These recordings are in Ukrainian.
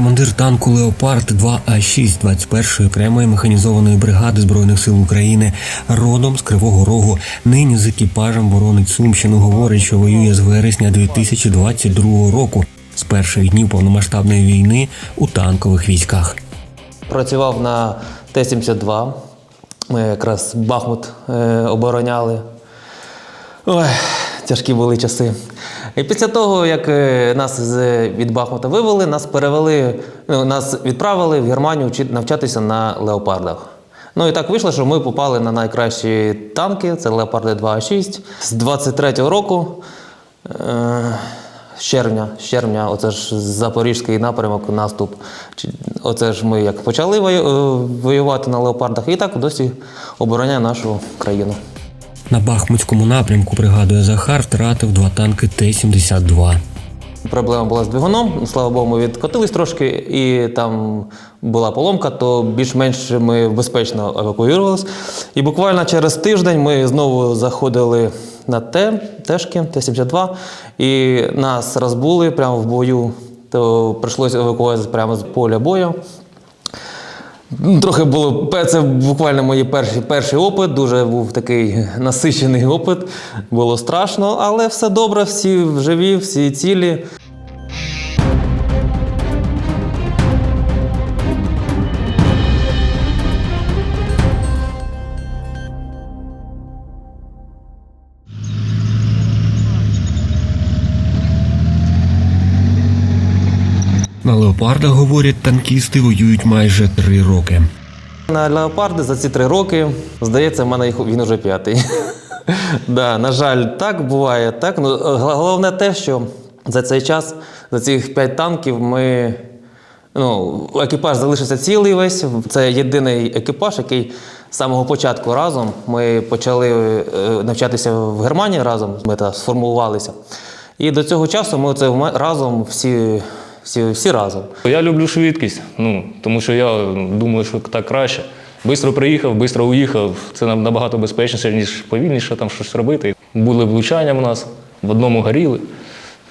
Командир танку Леопард 2 А 6 21-ї окремої механізованої бригади збройних сил України, родом з Кривого Рогу. Нині з екіпажем боронить Сумщину. Говорить, що воює з вересня 2022 року, з перших днів повномасштабної війни у танкових військах. Працював на Т-72. Ми якраз Бахмут е, обороняли. Ой, тяжкі були часи. І після того, як е, нас від Бахмута вивели, нас перевели, ну, нас відправили в Германію навчатися на леопардах. Ну і так вийшло, що ми попали на найкращі танки, це Леопарди 2А6. З 23-го року, е, з червня, з червня, оце ж Запорізький напрямок, наступ. Оце ж ми як почали е, воювати на леопардах, і так досі обороняємо нашу країну. На Бахмутському напрямку, пригадує Захар, втратив два танки Т-72. Проблема була з двигуном. Слава Богу, ми відкотились трошки, і там була поломка, то більш-менш ми безпечно евакуювалися. І буквально через тиждень ми знову заходили на Т, Тешки, Т-72, і нас розбули прямо в бою, то прийшлося евакуюватися прямо з поля бою. Ну, Трохи було це буквально мої перші, перший опит. Дуже був такий насичений опит. Було страшно, але все добре, всі живі, всі цілі. На леопардах, говорять, танкісти воюють майже три роки. На леопарди за ці три роки, здається, в мене їх він уже п'ятий. да, на жаль, так буває. Так. Ну, головне те, що за цей час, за цих п'ять танків, ми. Ну, екіпаж залишився цілий весь. Це єдиний екіпаж, який з самого початку разом ми почали е, навчатися в Германії разом. Ми та сформувалися. І до цього часу ми це разом всі, всі, всі разом. Я люблю швидкість, ну, тому що я думаю, що так краще. Бистро приїхав, бистро уїхав. Це нам набагато безпечніше, ніж повільніше там щось робити. Були влучання в нас, в одному горіли.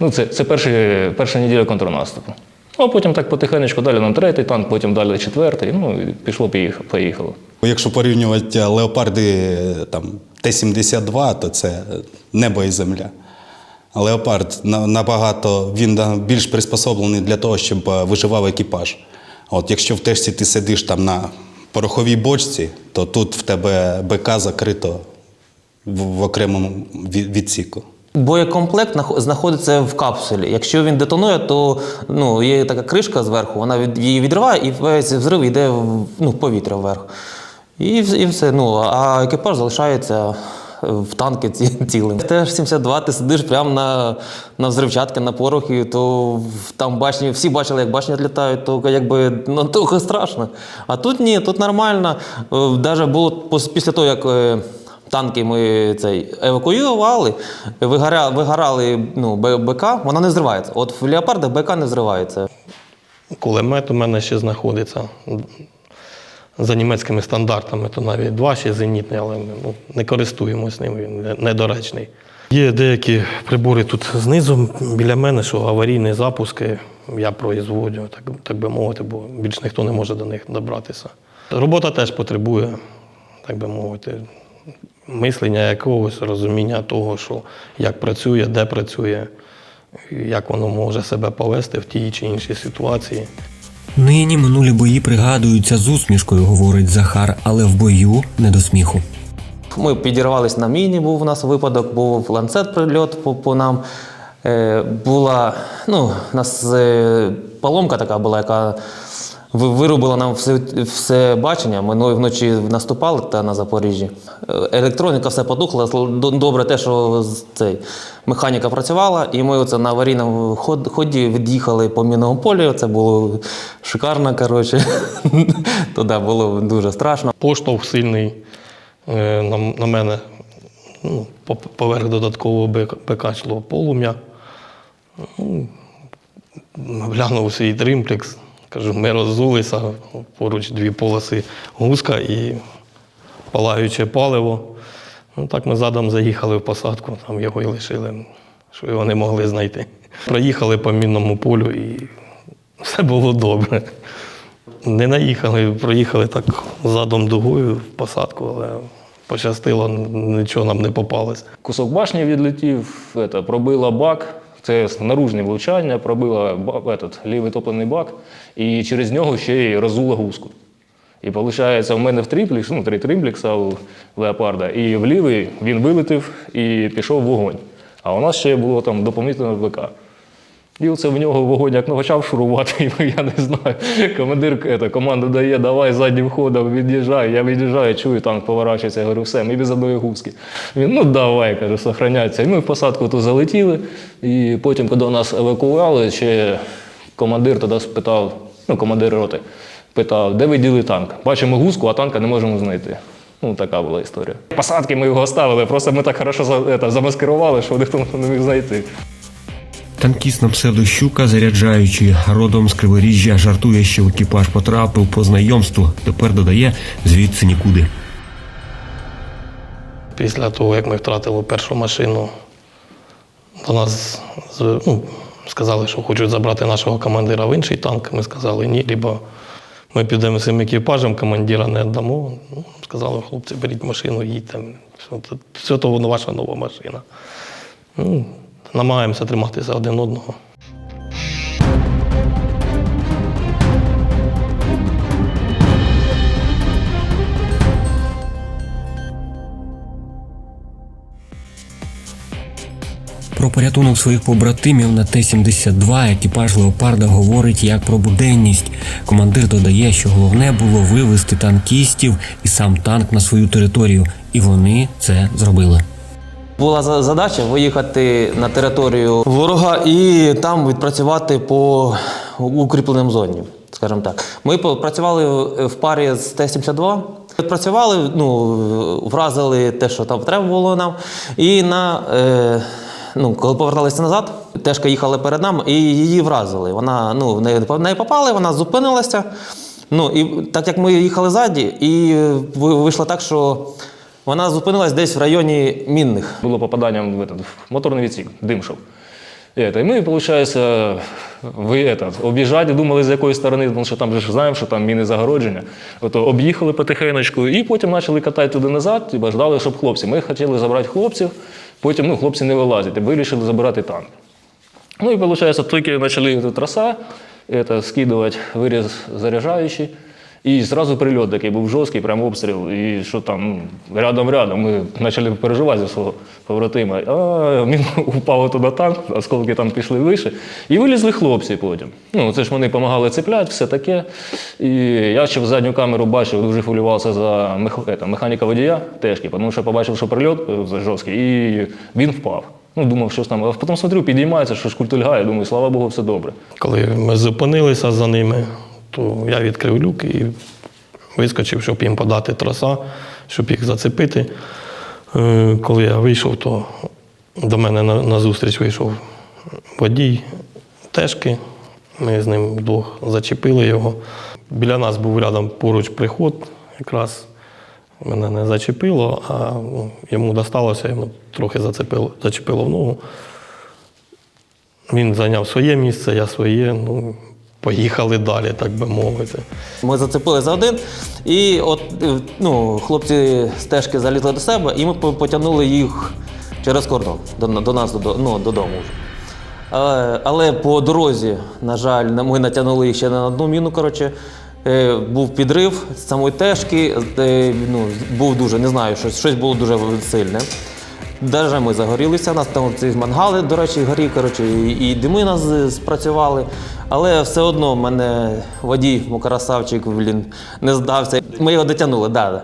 Ну, це, це перші, перша неділя контрнаступу. Ну, а потім так потихенечку далі нам третій танк, потім далі четвертий. Ну, і пішло, поїхало. Якщо порівнювати леопарди там, Т-72, то це небо і земля. Леопард набагато він більш приспособлений для того, щоб е, виживав екіпаж. От якщо в тежці ти сидиш там на пороховій бочці, то тут в тебе БК закрито в, в окремому відсіку. Боєкомплект знаходиться в капсулі. Якщо він детонує, то ну, є така кришка зверху, вона від, її відриває і весь взрив йде в, ну, повітря вверх. І, і все. Ну, а екіпаж залишається в танки ці, цілим. Т-72, ти сидиш прямо на, на взривчатки, на порохи, то там башні, всі бачили, як башні відлітають, то якби ну, трохи страшно. А тут ні, тут нормально. Навіть було після того, як. е, Танки ми цей евакуювали, вигоря, вигорали ну, БК, вона не зривається. От в леопардах БК не зривається. Кулемет у мене ще знаходиться за німецькими стандартами, то навіть два ще зенітний, але ми ну, не користуємось ним, він недоречний. Є деякі прибори тут знизу біля мене, що аварійні запуски я производжу, так, так би мовити, бо більш ніхто не може до них добратися. Робота теж потребує, так би мовити, мислення якогось, розуміння того, що як працює, де працює, як воно може себе повести в тій чи іншій ситуації. Нині минулі бої пригадуються з усмішкою, говорить Захар, але в бою не до сміху. Ми підірвались на міні, був у нас випадок, був ланцет прильот по, по нам. Е, була, ну, у нас е, поломка така була, яка ви- вирубила нам все, все бачення. Ми ну, вночі наступали та на Запоріжжі. Е, Електроніка все потухла. Добре те, що цей, механіка працювала, і ми оце на аварійному ході від'їхали по мінному полі. Це було шикарно, коротше. То да, було дуже страшно. Поштовх сильний е, на, на мене. Ну, поверх додаткового йшло полум'я. Ну, глянув свій тримплекс, кажу, ми роззулися, поруч дві полоси гуска і палаюче паливо. Ну, так ми задом заїхали в посадку, там його і лишили, що його не могли знайти. Проїхали по мінному полю і все було добре. Не наїхали, проїхали так задом дугою в посадку, але пощастило, нічого нам не попалось. Кусок башні відлетів, пробила бак. Це наружне влучання, пробило этот, лівий топлений бак, і через нього ще й розула гуску. І виходить, у мене в тріплікс, ну, три тріплікса у леопарда, і в лівий він вилетів і пішов в вогонь. А у нас ще було там допомітне ВК. І оце в нього вогонь як ну, почав шурувати, я не знаю. Командир ето, команду дає, давай заднім ходом, від'їжджай. Я від'їжджаю, чую, танк поворачується, я говорю, все, ми без одної гуски. Він, ну давай, каже, сохраняться. І ми в посадку тут залетіли. І потім, коли нас евакуювали, ще командир тоді спитав, ну, командир роти, питав, де ви діли танк? Бачимо гуску, а танка не можемо знайти. Ну, така була історія. Посадки ми його оставили, просто ми так хорошо за- замаскирували, що ніхто не міг знайти. Танкіст на псевдо Щука, заряджаючи родом з Криворіжжя, жартує, що в екіпаж потрапив по знайомству. Тепер додає звідси нікуди. Після того, як ми втратили першу машину, до нас ну, сказали, що хочуть забрати нашого командира в інший танк. Ми сказали ні, либо ми підемо з цим екіпажем, командира не віддамо. Ну, сказали, хлопці, беріть машину, їдьте. Все то воно ваша нова машина. Ну, намагаємося триматися один одного. Про порятунок своїх побратимів на Т-72 екіпаж Леопарда говорить як про буденність. Командир додає, що головне було вивести танкістів і сам танк на свою територію, і вони це зробили. Була за- задача виїхати на територію ворога і там відпрацювати по укріпленим зонам, скажімо так. Ми працювали в парі з Т-72. Працювали, ну, вразили те, що там треба було нам. І на, е, ну, коли поверталися назад, тежка їхала перед нами і її вразили. Вона ну, в неї, в неї попали, вона зупинилася. Ну, і так як ми їхали ззаді, і вийшло так, що вона зупинилась десь в районі мінних. Було попаданням в, этот, в моторний відсік, дим шов. І, это, і ми, виходить, ви, этот, об'їжджати, думали, з якої сторони, тому що там же ж знаємо, що там міни загородження. Ото об'їхали потихенечку і потім почали катати туди назад, типа, ждали, щоб хлопці. Ми хотіли забрати хлопців, потім ну, хлопці не вилазять, і вирішили забирати танк. Ну и получается, только начали эту троса, это скидывать вырез заряжающий. І зразу прильот такий був жорсткий, прям обстріл. І що там ну, рядом-рядом ми почали переживати за свого побратима. А він упав туди танк, осколки там пішли вище. І вилізли хлопці потім. Ну, це ж вони допомагали цепляти, все таке. І я ще в задню камеру бачив, дуже хвилювався за мех... это, механіка водія тежки, тому що побачив, що прильот е, жорсткий, і він впав. Ну, думав, що там. А потім смотрю, підіймається, що ж культульгає, думаю, слава Богу, все добре. Коли ми зупинилися за ними, то я відкрив люк і вискочив, щоб їм подати троса, щоб їх зацепити. Е, Коли я вийшов, то до мене на, зустріч вийшов водій тежки. Ми з ним вдвох зачепили його. Біля нас був рядом поруч приход, якраз мене не зачепило, а ну, йому досталося, йому трохи зацепило, зачепило в ногу. Він зайняв своє місце, я своє. Ну, поїхали далі, так би мовити. Ми зацепили за один, і от е, ну, хлопці стежки залізли до себе, і ми потягнули їх через кордон до, до нас додо- ну, додому. Але, але по дорозі, на жаль, ми натягнули їх ще на одну міну. Коротше, Е, був підрив самої тежки, е, ну, був дуже, не знаю, щось, щось було дуже сильне. Даже ми загорілися, нас там ці мангали, до речі, горі, коротше, і, дими нас спрацювали. Але все одно в мене водій, мой красавчик, блін, не здався. Ми його дотягнули, да,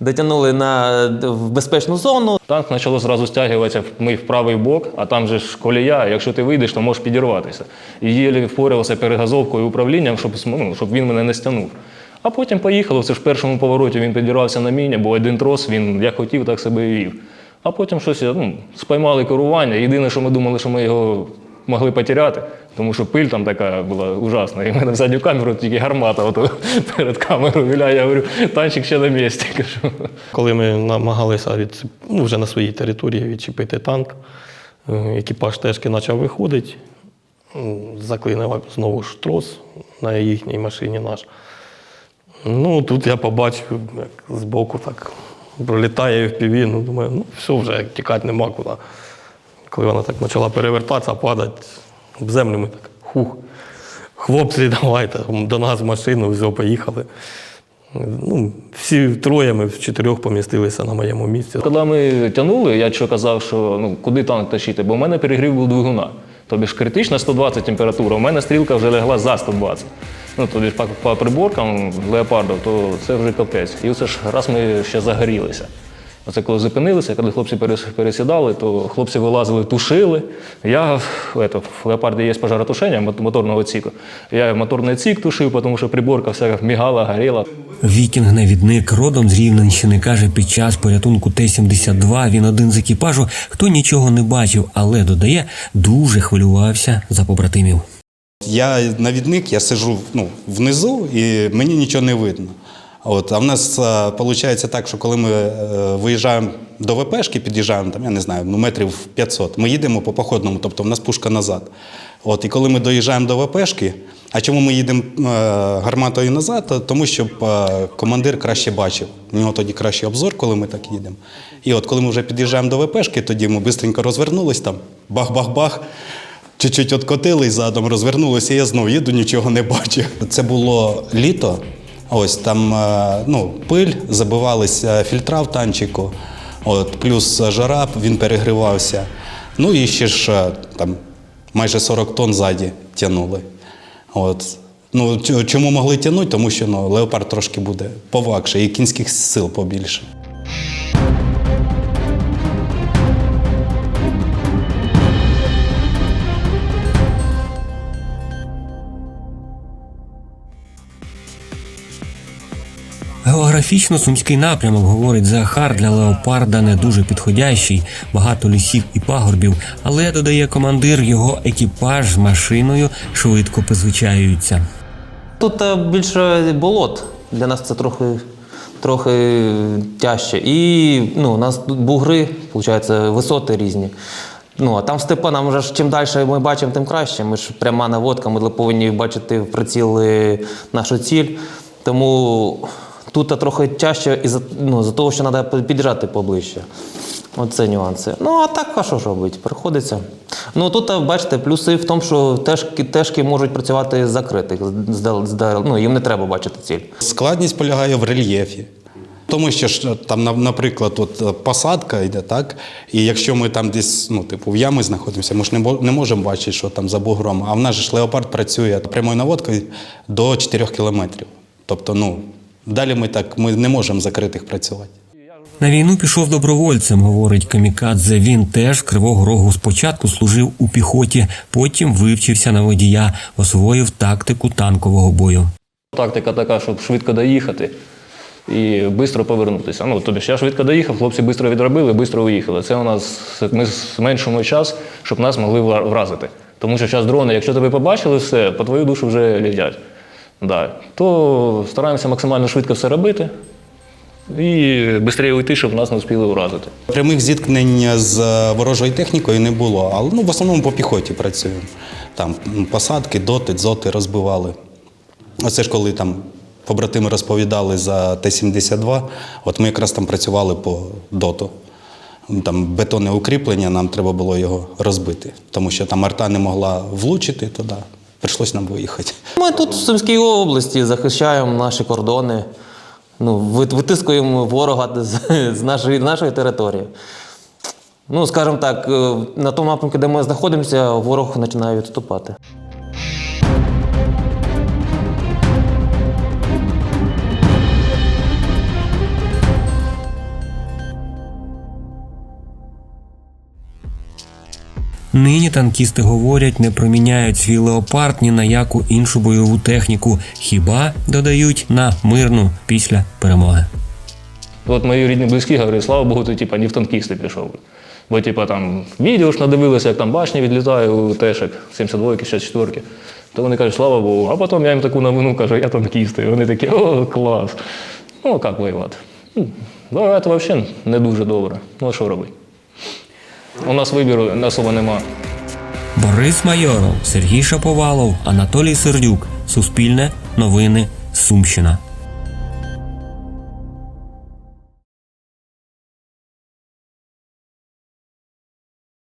дотягнули на, в безпечну зону. Танк почало зразу стягуватися ми в правий бок, а там же ж колія. Якщо ти вийдеш, то можеш підірватися. І єлі впорався перегазовкою управлінням, щоб, ну, щоб він мене не стягнув. А потім поїхало. Це ж в першому повороті він підірвався на міні, бо один трос, він як хотів, так себе і вів. А потім щось ну, спіймали керування. Єдине, що ми думали, що ми його могли потеряти, тому що пиль там така була ужасна. І в мене в задню камеру тільки гармата ото, перед камерою віляє. Я говорю, танчик ще на місці. Кажу. Коли ми намагалися від, ну, вже на своїй території відчепити танк, е, екіпаж тежки почав виходити. заклинив знову ж трос на їхній машині наш. Ну, тут я побачив, як збоку так пролітає FPV, ну думаю, ну все вже тікати нема куди. Коли вона так почала перевертатися, падати в землю, ми так хух. Хлопці, давайте до нас в машину, все, поїхали. Ну, всі троє ми в чотирьох помістилися на моєму місці. Коли ми тягнули, я що казав, що ну, куди танк тащити, бо в мене перегрів був двигуна. Тобі ж критична 120 температура, у мене стрілка вже лягла за 120. Ну, тобі по, по приборкам леопардів, то це вже капець. І оце ж раз ми ще загорілися. Оце коли зупинилися, коли хлопці пересідали, то хлопці вилазили, тушили. Я ето, в леопарді є пожаротушення моторного ціку. Я моторний цік тушив, тому що приборка вся мігала, горіла. Вікінг-навідник родом з Рівненщини каже, під час порятунку Т-72 він один з екіпажу, хто нічого не бачив, але додає, дуже хвилювався за побратимів. Я навідник, я сижу ну, внизу і мені нічого не видно. От, а в нас виходить так, що коли ми е, виїжджаємо до ВПшки, під'їжджаємо, там, я не знаю, ну, метрів 500, ми їдемо по походному, тобто в нас пушка назад. От, і коли ми доїжджаємо до ВПшки, а чому ми їдемо е, гарматою назад? Тому що е, командир краще бачив. У нього тоді кращий обзор, коли ми так їдемо. І от коли ми вже під'їжджаємо до ВПшки, тоді ми швидко розвернулись там, бах-бах-бах. Чуть-чуть откотились задом, розвернулися, і я знову їду, нічого не бачу. Це було літо. Ось там е, ну, пиль, забивалися фільтра в танчику, от, плюс жара, він перегрівався. Ну і ще ж е, там майже 40 тонн ззаді тягнули. От. Ну, чому могли тягнути? Тому що ну, леопард трошки буде повакше і кінських сил побільше. Географічно сумський напрямок, говорить Захар, для леопарда не дуже підходящий, багато лісів і пагорбів, але додає командир, його екіпаж з машиною швидко призвичаюються. Тут е, більше болот. Для нас це трохи, трохи тяжче. І ну, у нас тут бугри, виходить, висоти різні. Ну, а там степа, нам вже ж чим далі ми бачимо, тим краще. Ми ж пряма наводка, ми повинні бачити в приціли нашу ціль. Тому тут трохи тяжче із-за ну, за того, що треба під'їжджати поближче. Оце нюанси. Ну, а так, а що ж робити? Приходиться. Ну тут, бачите, плюси в тому, що тежки, тежки можуть працювати з закритих. Здал- ну, їм не треба бачити ціль. Складність полягає в рельєфі. Тому що там, наприклад, от е, посадка йде, так? І якщо ми там десь, ну, типу, в ямі знаходимося, ми ж не, можемо бачити, що там за бугром. А в нас ж леопард працює прямою наводкою до 4 кілометрів. Тобто, ну, далі ми так ми не можемо закритих працювати. На війну пішов добровольцем, говорить Камікадзе. Він теж Кривого Рогу спочатку служив у піхоті, потім вивчився на водія, освоїв тактику танкового бою. Тактика така, щоб швидко доїхати і швидко повернутися. Ну, тобі ж я швидко доїхав, хлопці швидко відробили, швидко уїхали. Це у нас ми зменшуємо час, щоб нас могли вра- вразити. Тому що зараз дрони, якщо тебе побачили, все, по твою душу вже летять. Да. То стараємося максимально швидко все робити і швидше уйти, щоб нас не успіли вразити. Прямих зіткнень з ворожою технікою не було, але ну, в основному по піхоті працюємо. Там посадки, доти, дзоти розбивали. Оце ж коли там побратими розповідали за Т-72, от ми якраз там працювали по доту. Там бетонне укріплення, нам треба було його розбити, тому що там арта не могла влучити туди. Прийшлось нам виїхати. Ми тут в Сумській області захищаємо наші кордони, ну, витискуємо ворога з, з нашої, нашої території. Ну, скажімо так, е, на тому напрямку, де ми знаходимося, ворог починає відступати. Нині танкісти говорять, не проміняють свій леопард ні на яку іншу бойову техніку, хіба додають на мирну після перемоги. От мої рідні близькі говорять, слава Богу, ти типа, не в танкісти пішов. Бо типа, там відео ж надивилися, як там башня відлітає у тешек 72-ки, 64-ки. То вони кажуть, слава Богу. А потім я їм таку новину кажу, я танкіст. І вони такі, о, клас. Ну, як воювати? Ну, Воювати взагалі не дуже добре. Ну, а що робити? У нас вибіру особо нема. Борис Майоров, Сергій Шаповалов, Анатолій Сердюк. Суспільне новини Сумщина.